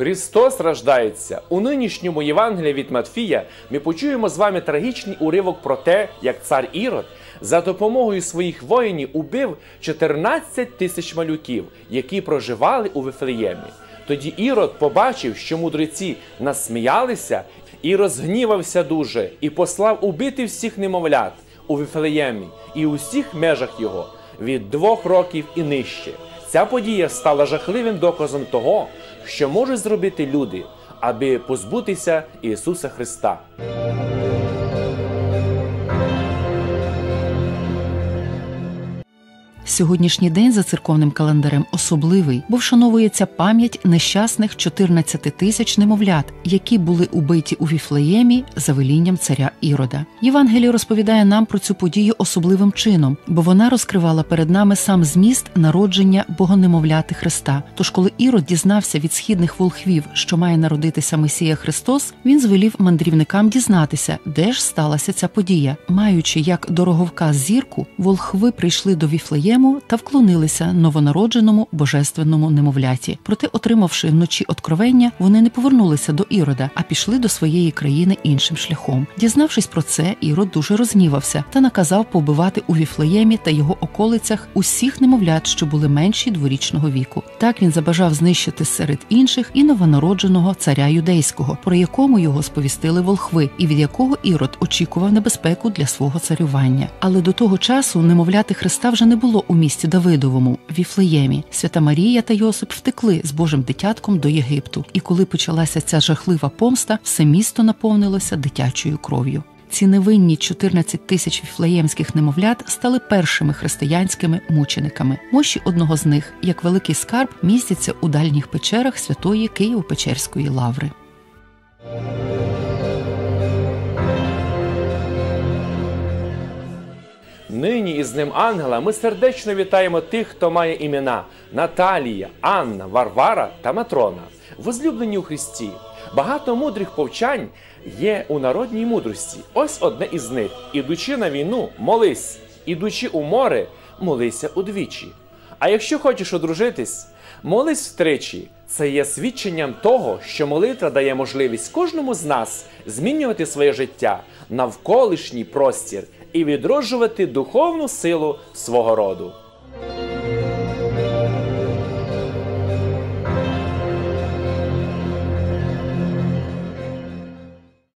Христос рождається. У нинішньому Євангелії від Матфія ми почуємо з вами трагічний уривок про те, як цар Ірод за допомогою своїх воїнів убив 14 тисяч малюків, які проживали у Вифлеємі. Тоді Ірод побачив, що мудреці насміялися, і розгнівався дуже, і послав убити всіх немовлят у Вифлеємі і у всіх межах його від двох років і нижче. Ця подія стала жахливим доказом того, що можуть зробити люди, аби позбутися Ісуса Христа. Сьогоднішній день за церковним календарем особливий, бо вшановується пам'ять нещасних 14 тисяч немовлят, які були убиті у Віфлеємі за велінням царя Ірода. Євангеліє розповідає нам про цю подію особливим чином, бо вона розкривала перед нами сам зміст народження богонемовляти Христа. Тож, коли Ірод дізнався від східних волхвів, що має народитися Месія Христос, він звелів мандрівникам дізнатися, де ж сталася ця подія. Маючи як дороговказ зірку, волхви прийшли до Віфлеєму та вклонилися новонародженому божественному немовляті. Проте, отримавши вночі откровення, вони не повернулися до Ірода, а пішли до своєї країни іншим шляхом. Дізнавшись про це, Ірод дуже рознівався та наказав побивати у Віфлеємі та його околицях усіх немовлят, що були менші дворічного віку. Так він забажав знищити серед інших і новонародженого царя юдейського, про якому його сповістили волхви, і від якого Ірод очікував небезпеку для свого царювання. Але до того часу немовляти Христа вже не було у місті Давидовому, Віфлеємі. Свята Марія та Йосип втекли з Божим дитятком до Єгипту. І коли почалася ця жахлива помста, все місто наповнилося дитячою кров'ю. Ці невинні 14 тисяч віфлеємських немовлят стали першими християнськими мучениками. Мощі одного з них, як великий скарб, містяться у дальніх печерах святої Києво-Печерської лаври. Нині із ним ангела ми сердечно вітаємо тих, хто має імена Наталія, Анна, Варвара та Матрона, возлюблені у Христі. Багато мудрих повчань є у народній мудрості. Ось одне із них: ідучи на війну, молись, ідучи у море, молися удвічі. А якщо хочеш одружитись, молись втричі. Це є свідченням того, що молитва дає можливість кожному з нас змінювати своє життя навколишній простір і відроджувати духовну силу свого роду.